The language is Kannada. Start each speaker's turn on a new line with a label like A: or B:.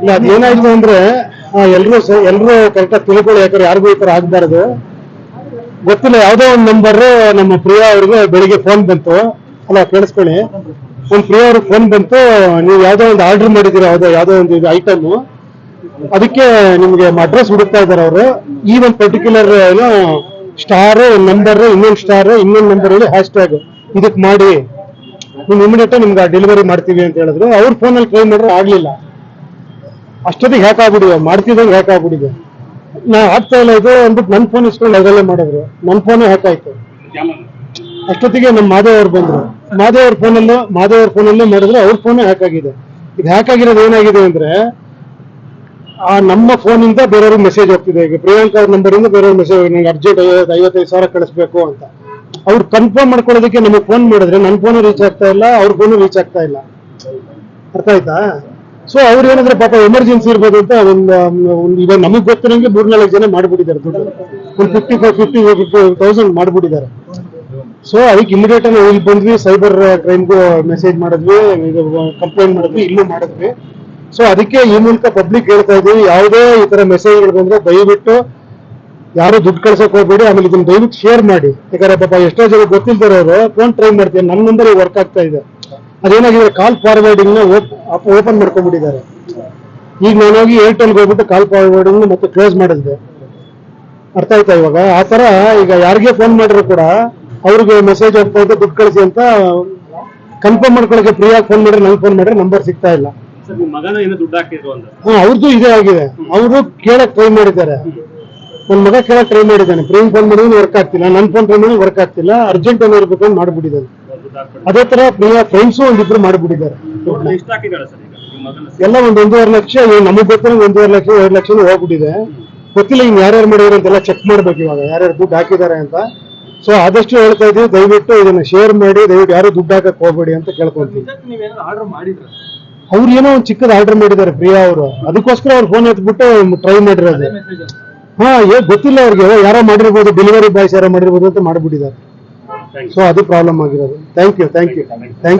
A: ಇಲ್ಲ ಅದೇನಾಯ್ತು ಅಂದ್ರೆ ಎಲ್ಲರೂ ಎಲ್ಲರೂ ಕರೆಕ್ಟ್ ತಿಳ್ಕೊಳ್ಳಿ ಯಾಕಂದ್ರೆ ಯಾರಿಗೂ ಈ ತರ ಆಗ್ಬಾರ್ದು. ಗೊತ್ತಿಲ್ಲ, ಯಾವ್ದೋ ಒಂದು ನಂಬರ್ ನಮ್ಮ ಪ್ರಿಯಾ ಅವ್ರಿಗೆ ಬೆಳಿಗ್ಗೆ ಫೋನ್ ಬಂತು. ಅಲ್ಲ, ಕೇಳಿಸ್ಕೊಳ್ಳಿ. ಒಂದು ಪ್ರಿಯಾ ಅವ್ರಿಗೆ ಫೋನ್ ಬಂತು. ನೀವು ಯಾವ್ದೋ ಒಂದು ಆರ್ಡರ್ ಮಾಡಿದ್ದೀರಾ, ಯಾವ್ದೋ ಯಾವ್ದೋ ಒಂದು ಇದು ಐಟಮ್ ಅದಕ್ಕೆ ನಿಮ್ಗೆ ಅಡ್ರೆಸ್ ಹುಡುಕ್ತಾ ಇದಾರೆ ಅವರು. ಈ ಒಂದು ಪರ್ಟಿಕ್ಯುಲರ್ ಏನೋ ಸ್ಟಾರ್ ನಂಬರ್ ಇನ್ನೊಂದು ಸ್ಟಾರ್ ಇನ್ನೊಂದು ನಂಬರ್ ಹೇಳಿ ಹ್ಯಾಶ್ ಟ್ಯಾಗ್ ಇದಕ್ಕೆ ಮಾಡಿ. ನೀವು ಇಮಿಡಿಯೇಟ್ ನಿಮ್ಗೆ ಡೆಲಿವರಿ ಮಾಡ್ತೀವಿ ಅಂತ ಹೇಳಿದ್ರು. ಅವ್ರ ಫೋನಲ್ಲಿ ಟ್ರೈ ಮಾಡಿದ್ರೆ ಆಗ್ಲಿಲ್ಲ. ಅಷ್ಟೊತ್ತಿಗೆ ಹ್ಯಾಕ್ ಆಗ್ಬಿಡಿದೆ ಮಾಡ್ತಿದ್ದಂಗೆ ಹ್ಯಾಕ್ ಆಗ್ಬಿಡಿದೆ ನಾ ಆಗ್ತಾ ಇಲ್ಲ. ಇದು ಅಂದ್ಬಿಟ್ಟು ನನ್ನ ಫೋನ್ ಇಸ್ಕೊಂಡು ಅದರಲ್ಲೇ ಮಾಡಿದ್ರು. ನನ್ನ ಫೋನೇ ಹ್ಯಾಕ್ ಆಯ್ತು. ಅಷ್ಟೊತ್ತಿಗೆ ನಮ್ಮ ಮಾದೇವ್ ಅವ್ರು ಬಂದ್ರು. ಮಾದೇವ್ ಅವ್ರ ಫೋನಲ್ಲೂ ಮಾದೇವ್ ಅವ್ರ ಫೋನಲ್ಲೂ ಮಾಡಿದ್ರೆ ಅವ್ರ ಫೋನೇ ಹ್ಯಾಕ್ ಆಗಿದೆ. ಇದು ಹ್ಯಾಕ್ ಆಗಿರೋದು ಏನಾಗಿದೆ ಅಂದ್ರೆ, ಆ ನಮ್ಮ ಫೋನಿಂದ ಬೇರೆಯವ್ರಿಗೆ ಮೆಸೇಜ್ ಹೋಗ್ತಿದೆ. ಈಗ ಪ್ರಿಯಾಂಕಾ ಅವ್ರ ನಂಬರಿಂದ ಬೇರೆಯವ್ರ ಮೆಸೇಜ್ ನಂಗೆ ಅರ್ಜೆಂಟ್ ಐವತ್ತು ಐವತ್ತೈದು ಸಾವಿರ ಕಳಿಸ್ಬೇಕು ಅಂತ. ಅವ್ರು ಕನ್ಫರ್ಮ್ ಮಾಡ್ಕೊಳ್ಳೋದಕ್ಕೆ ನಮಗೆ ಫೋನ್ ಮಾಡಿದ್ರೆ ನನ್ನ ಫೋನು ರೀಚ್ ಆಗ್ತಾ ಇಲ್ಲ, ಅವ್ರ ಫೋನು ರೀಚ್ ಆಗ್ತಾ ಇಲ್ಲ. ಅರ್ಥ ಆಯ್ತಾ? ಸೊ ಅವ್ರು ಏನಂದ್ರೆ ಪಾಪ ಎಮರ್ಜೆನ್ಸಿ ಇರ್ಬೋದು ಅಂತ ಒಂದು ಇವಾಗ ನಮಗೆ ಗೊತ್ತಿರಂಗೆ ಮೂರ್ನಾಲ್ಕು ಜನ ಮಾಡ್ಬಿಟ್ಟಿದ್ದಾರೆ ದುಡ್ಡು. ಒಂದು fifty five fifty fifty thousand ಮಾಡ್ಬಿಟ್ಟಿದ್ದಾರೆ. So ಅದಕ್ಕೆ ಇಮಿಡಿಯೇಟ್ ಆಗಿ ಇಲ್ಲಿ ಬಂದ್ವಿ ಸೈಬರ್ ಕ್ರೈಮ್ಗೂ ಮೆಸೇಜ್ ಮಾಡಿದ್ವಿ ಕಂಪ್ಲೇಂಟ್ ಮಾಡಿದ್ವಿ, ಇಲ್ಲೂ ಮಾಡಿದ್ವಿ. ಸೊ ಅದಕ್ಕೆ ಈ ಮೂಲಕ ಪಬ್ಲಿಕ್ ಹೇಳ್ತಾ ಇದೀವಿ ಯಾವುದೇ ಈ ತರ ಮೆಸೇಜ್ಗಳು ಬಂದ್ರೆ ದಯವಿಟ್ಟು ಯಾರು ದುಡ್ಡು ಕಳ್ಸಕ್ ಹೋಗ್ಬೇಡಿ ಆಮೇಲೆ ಇದನ್ನ ದಯವಿಟ್ಟು ಶೇರ್ ಮಾಡಿ. ಯಾಕಂದ್ರೆ ಪಾಪ ಎಷ್ಟೋ ಜನ ಗೊತ್ತಿಲ್ದಿರೋರು ಫೋನ್ ಟ್ರೈ ಮಾಡ್ತೀನಿ ನನ್ನ ನಂಬರ್ ವರ್ಕ್ ಆಗ್ತಾ ಇದೆ. ಅದೇನಾಗಿದೆ ಕಾಲ್ ಫಾರ್ವರ್ಡಿಂಗ್ನ ಓಪನ್ ಮಾಡ್ಕೊಂಡ್ಬಿಟ್ಟಿದ್ದಾರೆ. ಈಗ ನಾನು ಹೋಗಿ ಏರ್ಟೆಲ್ಗೆ ಹೋಗ್ಬಿಟ್ಟು ಕಾಲ್ ಫಾರ್ವರ್ಡಿಂಗ್ ಮತ್ತೆ ಕ್ಲೋಸ್ ಮಾಡಿದ್ದೆ. ಅರ್ಥ ಆಯ್ತಾ ಇವಾಗ? ಆ ತರ ಈಗ ಯಾರಿಗೆ ಫೋನ್ ಮಾಡಿದ್ರು ಕೂಡ ಅವ್ರಿಗೆ ಮೆಸೇಜ್ ಹೋಗ್ತಾ ಇದೆ ದುಡ್ಡು ಕಳಿಸಿ ಅಂತ ಕನ್ಫರ್ಮ್ ಮಾಡ್ಕೊಳಕ್ಕೆ ಫ್ರೀಯಾಗಿ ಫೋನ್ ಮಾಡಿದ್ರೆ ನಂಗೆ ಫೋನ್ ಮಾಡಿದ್ರೆ ನಂಬರ್ ಸಿಗ್ತಾ ಇಲ್ಲ. ಅವ್ರದ್ದು ಇದೇ ಆಗಿದೆ. ಅವರು ಕೇಳಕ್ ಟ್ರೈ ಮಾಡಿದ್ದಾರೆ. ನನ್ನ ಮಗ ಕೇಳ ಟ್ರೈ ಮಾಡಿದ್ದಾನೆ. ಪ್ರೇಮ್ ಫೋನ್ ಮಾಡಿದ್ರೆ ವರ್ಕ್ ಆಗ್ತಿಲ್ಲ ನನ್ನ ಫೋನ್ ಟ್ರೈ ಮಾಡಿದ್ರೆ ವರ್ಕ್ ಆಗ್ತಿಲ್ಲ ಅರ್ಜೆಂಟ್ ಏನೋ ಇರ್ಬೇಕು ಅಂತ ಮಾಡ್ಬಿಟ್ಟಿದ್ದಾನೆ. ಅದೇ ತರ ಪ್ರಿಯ ಫ್ರೆಂಡ್ಸು ಒಂದಿಬ್ರು ಮಾಡ್ಬಿಟ್ಟಿದ್ದಾರೆ. ಎಲ್ಲ ಒಂದ್ ಒಂದೂವರೆ ಲಕ್ಷ ನಮಗ್ ಗೊತ್ತಿಲ್ಲ ಒಂದೂವರೆ ಲಕ್ಷ ಎರಡು ಲಕ್ಷ ಹೋಗ್ಬಿಟ್ಟಿದೆ. ಗೊತ್ತಿಲ್ಲ ಇನ್ ಯಾರ್ಯಾರು ಮಾಡಿದ್ರು ಅಂತೆಲ್ಲ ಚೆಕ್ ಮಾಡ್ಬೇಕು ಇವಾಗ ಯಾರ್ಯಾರು ದುಡ್ಡು ಹಾಕಿದ್ದಾರೆ ಅಂತ. ಸೊ ಆದಷ್ಟು ಹೇಳ್ತಾ ಇದೀವಿ ದಯವಿಟ್ಟು ಇದನ್ನ ಶೇರ್ ಮಾಡಿ ದಯವಿಟ್ಟು ಯಾರು ದುಡ್ಡು ಹಾಕಕ್ ಹೋಗ್ಬೇಡಿ ಅಂತ ಕೇಳ್ಕೊಂತೀವಿ ಅವ್ರು ಏನೋ ಒಂದು ಚಿಕ್ಕದ ಆರ್ಡರ್ ಮಾಡಿದ್ದಾರೆ ಪ್ರಿಯಾ ಅವರು. ಅದಕ್ಕೋಸ್ಕರ ಅವ್ರು ಫೋನ್ ಎತ್ಬಿಟ್ಟು ಟ್ರೈ ಮಾಡಿರೋದು. ಹಾ ಏ ಗೊತ್ತಿಲ್ಲ ಅವ್ರಿಗೆ. ಯಾರೋ ಮಾಡಿರ್ಬೋದು ಡೆಲಿವರಿ ಬಾಯ್ಸ್ ಯಾರೋ ಮಾಡಿರ್ಬೋದು ಅಂತ ಮಾಡ್ಬಿಟ್ಟಿದ್ದಾರೆ. ಸೊ ಅದು ಪ್ರಾಬ್ಲಮ್ ಆಗಿರೋದು. Thank you thank you thank